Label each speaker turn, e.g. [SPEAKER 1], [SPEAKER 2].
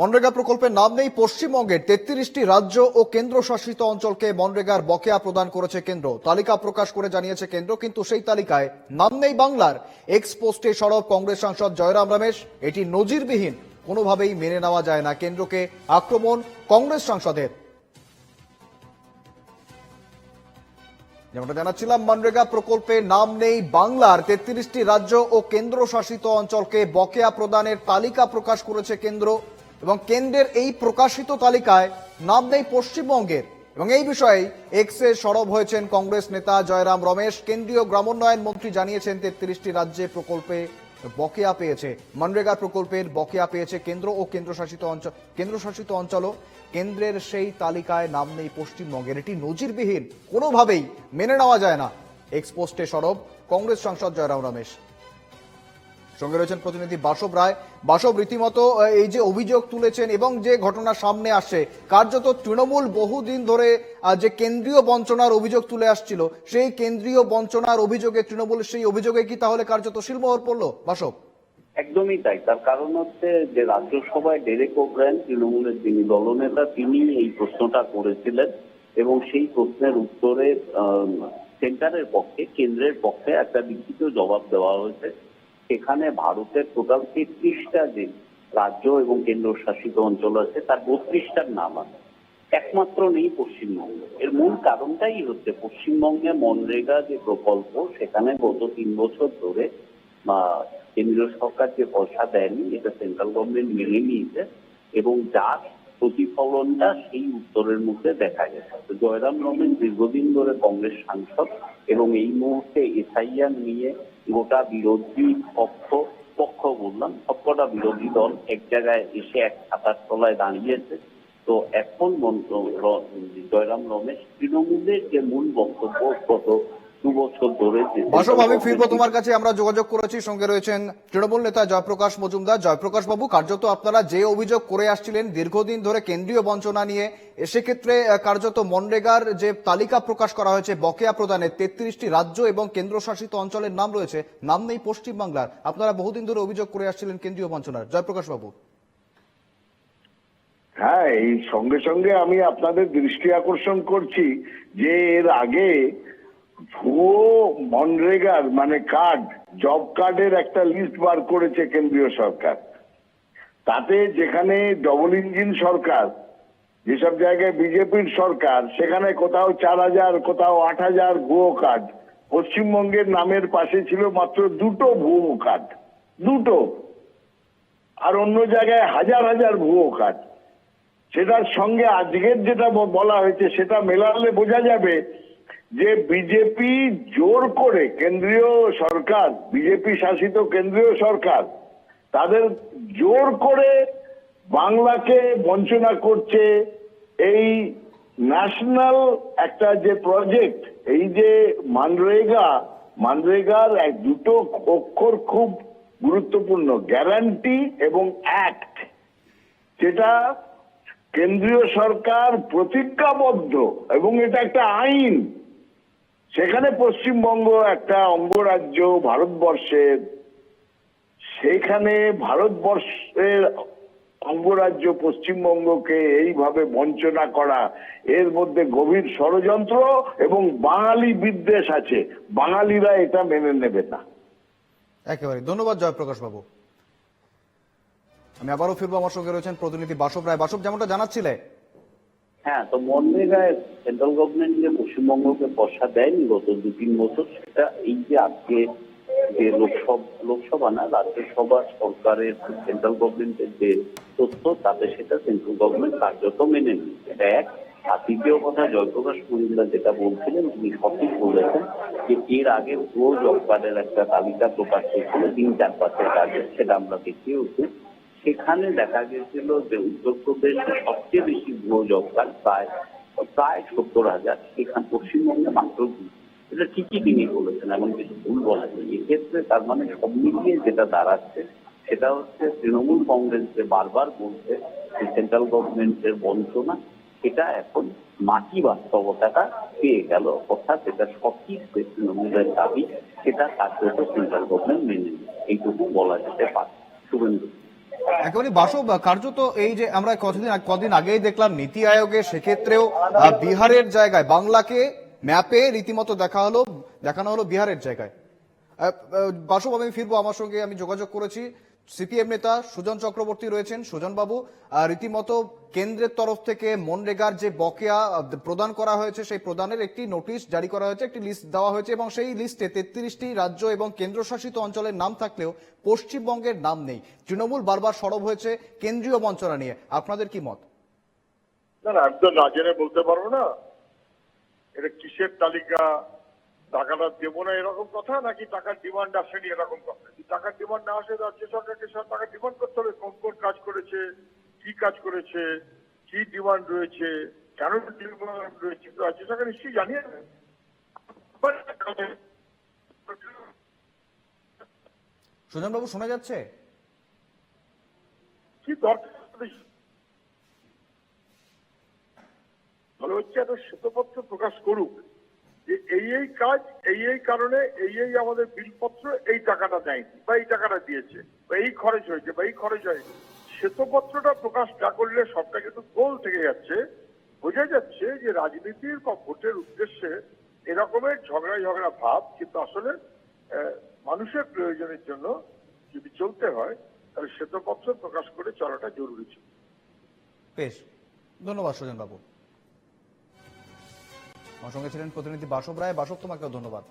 [SPEAKER 1] মনরেগা প্রকল্পের নাম নেই, পশ্চিমবঙ্গের তেত্রিশটি রাজ্য ও কেন্দ্রশাসিত অঞ্চলকে মনরেগার বকেয়া প্রদান করেছে কেন্দ্র। তালিকা প্রকাশ করে জানিয়েছে কেন্দ্র, কিন্তু সেই তালিকায় নাম নেই বাংলার। এক্স পোস্টে সরব কংগ্রেস সাংসদ জয়রাম রমেশ, এটি নজিরবিহীন, কোনোভাবেই মেনে নেওয়া যায় না কেন্দ্রকে আক্রমণ কংগ্রেস সাংসদের। যেমনটা জানাচ্ছিলাম, মনরেগা প্রকল্পে নাম নেই বাংলার তেত্রিশটি রাজ্য ও কেন্দ্রশাসিত অঞ্চলকে বকেয়া প্রদানের তালিকা প্রকাশ করেছে কেন্দ্র। এবং কেন্দ্রের এই প্রকাশিত তালিকায় নাম নেই পশ্চিমবঙ্গের। এবং এই বিষয়ে এক্সে সরব হয়েছেন কংগ্রেস নেতা জয়রাম রমেশ। কেন্দ্রীয় গ্রামোন্নয়ন মন্ত্রী জানিয়েছেন তেত্রিশটি রাজ্যে প্রকল্পে বকেয়া পেয়েছে। মনরেগা প্রকল্পের বকেয়া পেয়েছে কেন্দ্র ও কেন্দ্রশাসিত অঞ্চল কেন্দ্রশাসিত অঞ্চলও। কেন্দ্রের সেই তালিকায় নাম নেই পশ্চিমবঙ্গের। এটি নজিরবিহীন। কোনোভাবেই মেনে নেওয়া যায় না। এক্সপোস্টে সরব কংগ্রেস সাংসদ জয়রাম রমেশ। সঙ্গে রয়েছেন প্রতিনিধি বাসব রায়। বাসব, রীতিমতো এই যে অভিযোগ তুলেছেন এবং যে ঘটনা সামনে আসে কার্যত তৃণমূল বহুদিন ধরে যে কেন্দ্রীয় বঞ্চনার অভিযোগ তুলে আসছিল, সেই কেন্দ্রীয় বঞ্চনার অভিযোগে তৃণমূল সেই অভিযোগে কি তাহলে কার্যত শিলমোহর পড়ল? বাসব।
[SPEAKER 2] একদমই তাই। তার কারণ হচ্ছে যে রাজ্যসভায় ডেরেক ওব্রায়ন তৃণমূলের যিনি দলনেতা, তিনি এই প্রশ্নটা করেছিলেন এবং সেই প্রশ্নের উত্তরে সেন্টারের পক্ষে, কেন্দ্রের পক্ষে একটা লিখিত জবাব দেওয়া হয়েছে। সেখানে ভারতের টোটাল তেত্রিশটা যে রাজ্য এবং কেন্দ্রশাসিত অঞ্চল আছে, তার বত্রিশটার নাম আছে। একমাত্র নেই পশ্চিমবঙ্গ। এর মূল কারণটাই হচ্ছে পশ্চিমবঙ্গে মনরেগা যে প্রকল্প, সেখানে গত তিন বছর ধরে বা কেন্দ্রীয় সরকার যে পয়সা দেয়নি, এটা সেন্ট্রাল গভর্নমেন্ট মেনে নিয়েছে এবং যার প্রতিফলনটা সেই উত্তরের মধ্যে দেখা গেছে। জয়রাম রমেশ দীর্ঘদিন ধরে কংগ্রেস সাংসদ এবং এই মুহূর্তে এসআইআর নিয়ে গোটা বিরোধী পক্ষ পক্ষ বললাম, সবকটা বিরোধী দল এক জায়গায় এসে এক ছাতার তলায় দাঁড়িয়েছে। তো এখন জয়রাম রমেশ তৃণমূলের যে মূল বক্তব্য, গত দু বছর ধরে যে
[SPEAKER 1] আমি ফিরবো তোমার কাছে আমরা যোগাযোগ করেছি সঙ্গে রয়েছেন তৃণমূল নেতা জয়প্রকাশ মজুমদার। জয়প্রকাশ বাবু কার্যত আপনারা যে অভিযোগ করে আসছিলেন দীর্ঘদিন ধরে কেন্দ্রীয় বঞ্চনা নিয়ে সেক্ষেত্রে কার্যত মনরেগার যে তালিকা প্রকাশ করা হয়েছে বকেয়া প্রদানের তেত্রিশটি রাজ্য এবং কেন্দ্রশাসিত অঞ্চলের নাম রয়েছে নাম নেই পশ্চিমবাংলার। আপনারা বহুদিন ধরে অভিযোগ করে আসছিলেন কেন্দ্রীয় বঞ্চনার। জয়প্রকাশ বাবু
[SPEAKER 3] হ্যাঁ এই সঙ্গে সঙ্গে আমি আপনাদের দৃষ্টি আকর্ষণ করছি যে এর আগে ভুয়ো মনরেগার মানে কার্ড, জব কার্ডের একটা লিস্ট বার করেছে কেন্দ্রীয় সরকার। তাতে যেখানে ডবল ইঞ্জিন সরকার, যেসব জায়গায় বিজেপির সরকার, সেখানে কোথাও চার হাজার, কোথাও আট হাজার ভুয়ো কার্ড। পশ্চিমবঙ্গের নামের পাশে ছিল মাত্র দুটো ভুয়ো কার্ড, দুটো। আর অন্য জায়গায় হাজার হাজার ভুয়ো কার্ড। সেটার সঙ্গে আজকের যেটা বলা হয়েছে, সেটা মেলালে বোঝা যাবে যে বিজেপি জোর করে কেন্দ্রীয় সরকার বিজেপি শাসিত কেন্দ্রীয় সরকার, তাদের জোর করে বাংলাকে বঞ্চনা করছে এই ন্যাশনাল একটা যে প্রজেক্ট, এই যে মানরেগা, মানরেগার এক দুটো অক্ষর খুব গুরুত্বপূর্ণ, গ্যারান্টি এবং অ্যাক্ট, যেটা কেন্দ্রীয় সরকার প্রতিজ্ঞাবদ্ধ এবং এটা একটা আইন। সেখানে পশ্চিমবঙ্গ একটা অঙ্গরাজ্য ভারতবর্ষের সেখানে ভারতবর্ষের অঙ্গরাজ্য পশ্চিমবঙ্গকে এইভাবে বঞ্চনা করা, এর মধ্যে গভীর ষড়যন্ত্র এবং বাঙালি বিদ্বেষ আছে। বাঙালিরা এটা মেনে নেবে না।
[SPEAKER 1] একেবারে। ধন্যবাদ জয়প্রকাশ বাবু। আমি আবারও ফিরবো আমার সঙ্গে রয়েছেন প্রতিনিধি বাসব রায়। বাসব, যেমনটা জানাচ্ছিলে
[SPEAKER 2] হ্যাঁ তো মনরেগায় সেন্ট্রাল গভর্নমেন্ট যে পশ্চিমবঙ্গকে পয়সা দেয়নি গত দু তিন বছর, সেটা এই যে আজকে যে লোকসভা লোকসভা না, রাজ্যসভা সরকারের সেন্ট্রাল গভর্নমেন্টের যে তথ্য, তাতে সেটা সেন্ট্রাল গভর্নমেন্ট কার্যত মেনে নিই এটা এক। আর দ্বিতীয় কথা, জয়প্রকাশ মজুমদার যেটা বলছিলেন, তিনি সঠিক বলেছেন যে এর আগে ভুয়ো জব কার্ডের একটা তালিকা প্রকাশ হয়েছিল তিন চার পাঁচের আগে সেটা আমরা দেখিয়েওছি। সেখানে দেখা গেছিল যে উত্তরপ্রদেশে সবচেয়ে বেশি ভুয়ো জব কার্ড প্রায় প্রায় সত্তর হাজার। এখান পশ্চিমবঙ্গে মাত্র এটা ঠিকই তিনি বলেছেন, এমন কিছু ভুল বলা যায়। এক্ষেত্রে তার মানে সব মিলিয়ে যেটা দাঁড়াচ্ছে, সেটা হচ্ছে তৃণমূল কংগ্রেস যে বারবার বলছে যে সেন্ট্রাল গভর্নমেন্টের বঞ্চনা, সেটা এখন মাটি বাস্তবতাটা পেয়ে গেল। অর্থাৎ এটা সঠিক যে তৃণমূলের দাবি, সেটা কার্যত সেন্ট্রাল গভর্নমেন্ট মেনে এইটুকু বলা যেতে পারে। শুভেন্দু।
[SPEAKER 1] একেবারে বাসব কার্যত এই যে আমরা কতদিন কদিন আগেই দেখলাম নীতি আয়োগে, সেক্ষেত্রেও বিহারের জায়গায়, বাংলাকে ম্যাপে রীতিমতো দেখা হলো, দেখানো হলো বিহারের জায়গায়। বাসব, আমি ফিরবো আমার সঙ্গে, আমি যোগাযোগ করেছি। সিপিএম নেতা সুজন চক্রবর্তী রয়েছেন। সুজন বাবু রীতিমতো কেন্দ্রের তরফ থেকে মনরেগার যে বকেয়া প্রদান করা হয়েছে, সেই প্রদানের একটি নোটিশ জারি করা হয়েছে, একটি লিস্ট দেওয়া হয়েছে এবং সেই লিস্টে তেত্রিশটি রাজ্য এবং কেন্দ্রশাসিত অঞ্চলের নাম থাকলেও পশ্চিমবঙ্গের নাম নেই। তৃণমূল বারবার সরব হয়েছে কেন্দ্রীয় মন্ত্রণা নিয়ে। আপনাদের কি মত?
[SPEAKER 4] না না জেনে বলতে পারব না। এটা কিসের তালিকা? টাকাটা দেবো না এরকম কথা নাকি টাকার ডিমান্ড আসেনি এরকম কথা? টাকার ডিমান্ড না আসে রাজ্য সরকারকে সব টাকা ডিমান্ড করতে হবে কোন কোন কাজ করেছে কি কাজ করেছে কি ডিমান্ড রয়েছে কেন ডিমান্ড রয়েছে রাজ্য সরকার নিশ্চয়ই জানিয়ে।
[SPEAKER 1] সুজন বাবু শোনা যাচ্ছে?
[SPEAKER 4] কি দরকার ভালো হচ্ছে একটা শ্বেতপত্র প্রকাশ করুক। যে এই এই কাজ, এই এই কারণে, এই এই আমাদের বিলপত্র এই টাকাটা দেয়নি বা এই টাকাটা দিয়েছে বা এই খরচ হয়েছে বা এই খরচ হয়নি। শ্বেতপত্রটা প্রকাশ না করলে সবটা কিন্তু গোল থেকে যাচ্ছে। বোঝা যাচ্ছে যে রাজনীতির বা ভোটের উদ্দেশ্যে এরকমের ঝগড়া ঝগড়া ভাব কিন্তু আসলে মানুষের প্রয়োজনের জন্য যদি চলতে হয়, তাহলে শ্বেতপত্র প্রকাশ করে চলাটা জরুরি ছিল।
[SPEAKER 1] বেশ। ধন্যবাদ সুজন বাবু আমার সঙ্গে ছিলেন প্রতিনিধি বাসব রায়। বাসব তোমাকেও ধন্যবাদ।